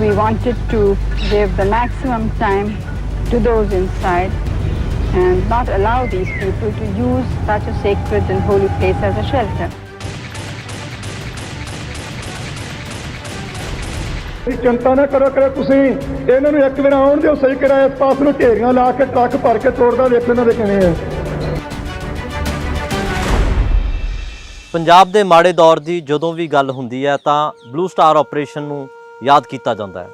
we wanted to give the maximum time to those inside and not allow these people to use such a sacred and holy place as a shelter. ਤੁਸੀਂ ਚਿੰਤਾ ਨਾ ਕਰੋ ਕਰੋ ਤੁਸੀਂ ਇਹਨਾਂ ਨੂੰ ਇੱਕ ਵਾਰ ਆਉਣ ਦਿਓ ਸਹੀ ਕਰਾਇਆ ਇਸ ਪਾਸ ਨੂੰ ਢੇਰੀਆਂ ਲਾ ਕੇ ਟਰੱਕ ਭਰ ਕੇ ਤੋੜਦਾ ਵੇਖੋ ਇਹਨਾਂ ਦੇ ਕਿਵੇਂ ਆ ਪੰਜਾਬ ਦੇ ਮਾੜੇ ਦੌਰ ਦੀ ਜਦੋਂ ਵੀ ਗੱਲ ਹੁੰਦੀ ਹੈ ਤਾਂ ਬਲੂ ਸਟਾਰ ਆਪਰੇਸ਼ਨ ਨੂੰ ਯਾਦ ਕੀਤਾ ਜਾਂਦਾ ਹੈ।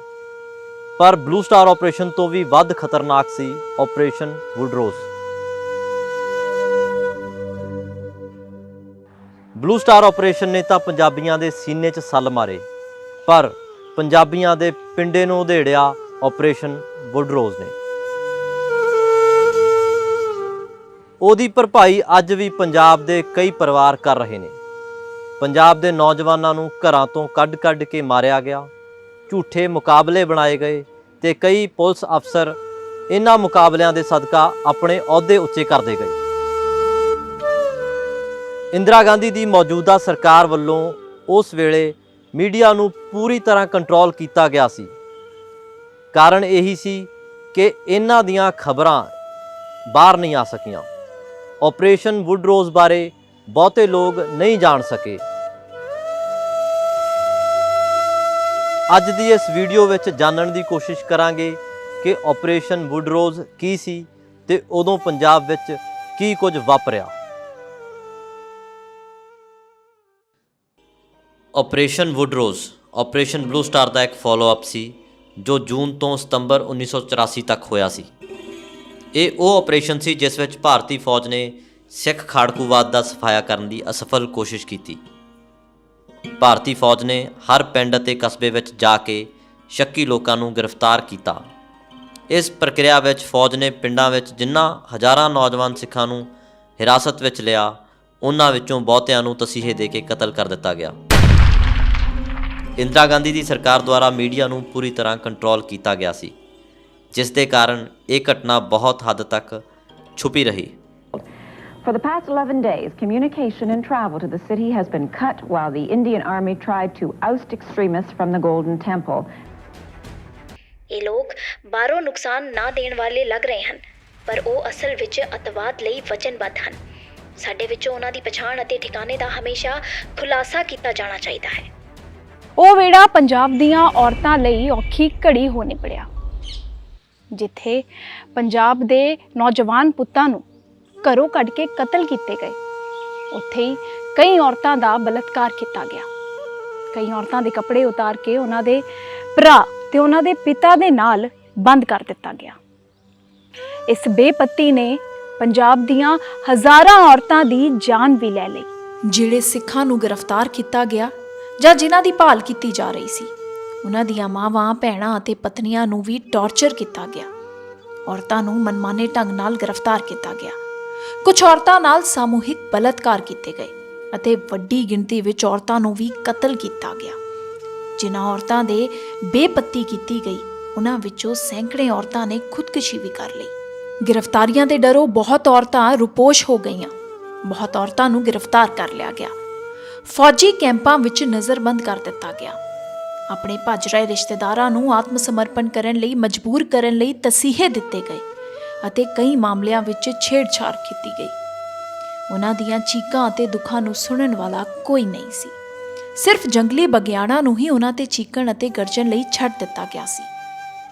ਪਰ ਬਲੂ ਸਟਾਰ ਆਪਰੇਸ਼ਨ ਤੋਂ ਵੀ ਵੱਧ ਖਤਰਨਾਕ ਸੀ operation Woodrose blue star operation ਨੇ ਤਾਂ ਪੰਜਾਬੀਆਂ ਦੇ ਸੀਨੇ 'ਚ ਸੱਲ ਮਾਰੇ। ਪਰ ਪੰਜਾਬੀਆਂ ਦੇ ਪਿੰਡੇ ਨੂੰ ਉਧੇੜਿਆ ਆਪਰੇਸ਼ਨ ਵੁਡਰੋਸ ਨੇ। ਉਹਦੀ ਭਰਪਾਈ ਅੱਜ ਵੀ ਪੰਜਾਬ ਦੇ ਕਈ ਪਰਿਵਾਰ ਕਰ ਰਹੇ ਨੇ। ਪੰਜਾਬ ਦੇ ਨੌਜਵਾਨਾਂ ਨੂੰ ਘਰਾਂ ਤੋਂ ਕੱਢ-ਕੱਢ ਕੇ ਮਾਰਿਆ ਗਿਆ। ਝੂਠੇ ਮੁਕਾਬਲੇ ਬਣਾਏ ਗਏ ਤੇ ਕਈ ਪੁਲਿਸ ਅਫਸਰ ਇਹਨਾਂ ਮੁਕਾਬਲਿਆਂ ਦੇ ਸਦਕਾ ਆਪਣੇ ਅਹੁਦੇ ਉੱਚੇ ਕਰਦੇ ਗਏ। ਇੰਦਰਾ ਗਾਂਧੀ ਦੀ ਮੌਜੂਦਾ ਸਰਕਾਰ ਵੱਲੋਂ ਉਸ ਵੇਲੇ ਮੀਡੀਆ ਨੂੰ ਪੂਰੀ ਤਰ੍ਹਾਂ ਕੰਟਰੋਲ ਕੀਤਾ ਗਿਆ ਸੀ। ਕਾਰਨ ਇਹੀ ਸੀ ਕਿ ਇਹਨਾਂ ਦੀਆਂ ਖਬਰਾਂ ਬਾਹਰ ਨਹੀਂ ਆ ਸਕੀਆਂ। ਆਪਰੇਸ਼ਨ ਵੁਡਰੋਜ਼ ਬਾਰੇ ਬਹੁਤੇ ਲੋਕ ਨਹੀਂ ਜਾਣ ਸਕੇ। ਅੱਜ ਦੀ ਇਸ ਵੀਡੀਓ ਵਿੱਚ ਜਾਣਨ ਦੀ ਕੋਸ਼ਿਸ਼ ਕਰਾਂਗੇ ਕਿ ਆਪਰੇਸ਼ਨ ਵੁਡਰੋਜ਼ ਕੀ ਸੀ ਤੇ ਉਦੋਂ ਪੰਜਾਬ ਵਿੱਚ ਕੀ ਕੁਝ ਵਾਪਰਿਆ। Operation Woodrose operation blue star ਦਾ ਇੱਕ ਫਾਲੋ ਅਪ ਸੀ, ਜੋ ਜੂਨ ਤੋਂ ਸਤੰਬਰ 1984 ਤੱਕ ਹੋਇਆ ਸੀ। ਇਹ ਉਹ ਆਪਰੇਸ਼ਨ ਸੀ ਜਿਸ ਵਿੱਚ ਭਾਰਤੀ ਫੌਜ ਨੇ ਸਿੱਖ ਖਾੜਕੂਵਾਦ ਦਾ ਸਫਾਇਆ ਕਰਨ ਦੀ ਅਸਫਲ ਕੋਸ਼ਿਸ਼ ਕੀਤੀ। ਭਾਰਤੀ ਫੌਜ ਨੇ ਹਰ ਪਿੰਡ ਅਤੇ ਕਸਬੇ ਵਿੱਚ ਜਾ ਕੇ ਸ਼ੱਕੀ ਲੋਕਾਂ ਨੂੰ ਗ੍ਰਿਫਤਾਰ ਕੀਤਾ। ਇਸ ਪ੍ਰਕਿਰਿਆ ਵਿੱਚ ਫੌਜ ਨੇ ਪਿੰਡਾਂ ਵਿੱਚ ਜਿਨ੍ਹਾਂ ਹਜ਼ਾਰਾਂ ਨੌਜਵਾਨ ਸਿੱਖਾਂ ਨੂੰ ਹਿਰਾਸਤ ਵਿੱਚ ਲਿਆ, ਉਹਨਾਂ ਵਿੱਚੋਂ ਬਹੁਤਿਆਂ ਨੂੰ ਤਸੀਹੇ ਦੇ ਕੇ ਕਤਲ ਕਰ ਦਿੱਤਾ ਗਿਆ। ਇੰਦਰਾ ਗਾਂਧੀ ਦੀ ਸਰਕਾਰ ਦੁਆਰਾ ਮੀਡੀਆ ਨੂੰ ਪੂਰੀ ਤਰ੍ਹਾਂ ਕੰਟਰੋਲ ਕੀਤਾ ਗਿਆ ਸੀ, ਜਿਸ ਦੇ ਕਾਰਨ ਇਹ ਘਟਨਾ ਬਹੁਤ ਹੱਦ ਤੱਕ ਛੁਪੀ ਰਹੀ। For the past 11 days, communication and travel to the city has been cut while the Indian Army tried to oust extremists from the Golden Temple. ਇਹ ਲੋਕ ਬਾਹਰੋਂ ਨੁਕਸਾਨ ਨਾ ਦੇਣ ਵਾਲੇ ਲੱਗ ਰਹੇ ਹਨ ਪਰ ਉਹ ਅਸਲ ਵਿੱਚ ਅਤਵਾਦ ਲਈ ਵਚਨਬੱਧ ਹਨ ਸਾਡੇ ਵਿੱਚੋਂ ਉਹਨਾਂ ਦੀ ਪਛਾਣ ਅਤੇ ਠਿਕਾਣੇ ਦਾ ਹਮੇਸ਼ਾ ਖੁਲਾਸਾ ਕੀਤਾ ਜਾਣਾ ਚਾਹੀਦਾ ਹੈ ਉਹ ਵੇੜਾ ਪੰਜਾਬ ਦੀਆਂ ਔਰਤਾਂ ਲਈ ਔਖੀ ਘੜੀ ਹੋ ਨਿਬੜਿਆ ਜਿੱਥੇ ਪੰਜਾਬ ਦੇ ਨੌਜਵਾਨ ਪੁੱਤਾਂ ਨੂੰ ਘਰੋਂ ਕੱਢ ਕੇ ਕਤਲ ਕੀਤੇ ਗਏ। ਉੱਥੇ ਹੀ ਕਈ ਔਰਤਾਂ ਦਾ ਬਲਤਕਾਰ ਕੀਤਾ ਗਿਆ। ਕਈ ਔਰਤਾਂ ਦੇ ਕੱਪੜੇ ਉਤਾਰ ਕੇ ਉਹਨਾਂ ਦੇ ਭਰਾ ਤੇ ਉਹਨਾਂ ਦੇ ਪਿਤਾ ਦੇ ਨਾਲ ਬੰਦ ਕਰ ਦਿੱਤਾ ਗਿਆ। ਇਸ ਬੇਪਤੀ ਨੇ ਪੰਜਾਬ ਦੀਆਂ ਹਜ਼ਾਰਾਂ ਔਰਤਾਂ ਦੀ ਜਾਨ ਵੀ ਲੈ ਲਈ। ਜਿਹੜੇ ਸਿੱਖਾਂ ਨੂੰ ਗ੍ਰਿਫਤਾਰ ਕੀਤਾ ਗਿਆ ਜਾਂ ਜਿਨ੍ਹਾਂ ਦੀ ਭਾਲ ਕੀਤੀ ਜਾ ਰਹੀ ਸੀ, ਉਹਨਾਂ ਦੀਆਂ ਮਾਵਾਂ, ਭੈਣਾਂ ਅਤੇ ਪਤਨੀਆਂ ਨੂੰ ਵੀ ਟੌਰਚਰ ਕੀਤਾ ਗਿਆ। ਔਰਤਾਂ ਨੂੰ ਮਨਮਾਨੇ ਢੰਗ ਨਾਲ ਗ੍ਰਿਫਤਾਰ ਕੀਤਾ ਗਿਆ। ਕੁਝ ਔਰਤਾਂ ਨਾਲ ਸਮੂਹਿਕ ਬਲਾਤਕਾਰ ਕੀਤੇ ਗਏ ਅਤੇ ਵੱਡੀ ਗਿਣਤੀ ਵਿੱਚ ਔਰਤਾਂ ਨੂੰ ਵੀ ਕਤਲ ਕੀਤਾ ਗਿਆ। ਜਿਨ੍ਹਾਂ ਔਰਤਾਂ ਦੇ ਬੇਪੱਤੀ ਕੀਤੀ ਗਈ, ਉਹਨਾਂ ਵਿੱਚੋਂ ਸੈਂਕੜੇ ਔਰਤਾਂ ਨੇ ਖੁਦਕੁਸ਼ੀ ਵੀ ਕਰ ਲਈ। ਗ੍ਰਿਫਤਾਰੀਆਂ ਦੇ ਡਰੋਂ ਬਹੁਤ ਔਰਤਾਂ ਰੁਪੋਸ਼ ਹੋ ਗਈਆਂ। ਬਹੁਤ ਔਰਤਾਂ ਨੂੰ ਗ੍ਰਿਫਤਾਰ ਕਰ ਲਿਆ ਗਿਆ। ਫੌਜੀ ਕੈਂਪਾਂ ਵਿੱਚ ਨਜ਼ਰਬੰਦ ਕਰ ਦਿੱਤਾ ਗਿਆ। ਆਪਣੇ ਭੱਜ ਰਹੇ ਰਿਸ਼ਤੇਦਾਰਾਂ ਨੂੰ ਆਤਮ ਸਮਰਪਣ ਕਰਨ ਲਈ, ਮਜਬੂਰ ਕਰਨ ਲਈ ਤਸੀਹੇ ਦਿੱਤੇ ਗਏ। ਅਤੇ ਕਈ ਮਾਮਲਿਆਂ ਵਿੱਚ ਛੇੜਛਾੜ ਕੀਤੀ ਗਈ। ਉਹਨਾਂ ਦੀਆਂ ਚੀਕਾਂ ਅਤੇ ਦੁੱਖਾਂ ਨੂੰ ਸੁਣਨ ਵਾਲਾ ਕੋਈ ਨਹੀਂ ਸੀ। ਸਿਰਫ ਜੰਗਲੀ ਬਗਿਆੜਾਂ ਨੂੰ ਹੀ ਉਹਨਾਂ ਤੇ ਚੀਕਣ ਅਤੇ ਗਰਜਣ ਲਈ ਛੱਡ ਦਿੱਤਾ ਗਿਆ ਸੀ।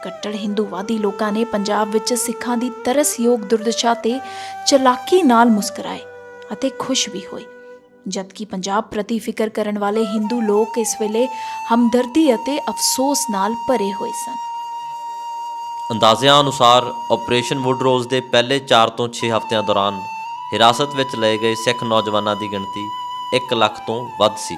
ਕੱਟੜ ਹਿੰਦੂਵਾਦੀ ਲੋਕਾਂ ਨੇ ਪੰਜਾਬ ਵਿੱਚ ਸਿੱਖਾਂ ਦੀ ਤਰਸਯੋਗ ਦੁਰਦਸ਼ਾ ਤੇ ਚਲਾਕੀ ਨਾਲ ਮੁਸਕਰਾਏ ਅਤੇ ਖੁਸ਼ ਵੀ ਹੋਏ। ਜਦਕਿ ਪੰਜਾਬ ਪ੍ਰਤੀ ਫਿਕਰ ਕਰਨ ਵਾਲੇ ਹਿੰਦੂ ਲੋਕ ਇਸ ਵੇਲੇ ਹਮਦਰਦੀ ਅਤੇ ਅਫਸੋਸ ਨਾਲ ਭਰੇ ਹੋਏ ਸਨ। ਅੰਦਾਜ਼ਿਆਂ ਅਨੁਸਾਰ ਆਪਰੇਸ਼ਨ ਵੁਡਰੋਜ਼ ਦੇ ਪਹਿਲੇ 4 ਤੋਂ 6 ਹਫ਼ਤਿਆਂ ਦੌਰਾਨ ਹਿਰਾਸਤ ਵਿੱਚ ਲਏ ਗਏ ਸਿੱਖ ਨੌਜਵਾਨਾਂ ਦੀ ਗਿਣਤੀ 1 ਲੱਖ ਤੋਂ ਵੱਧ ਸੀ।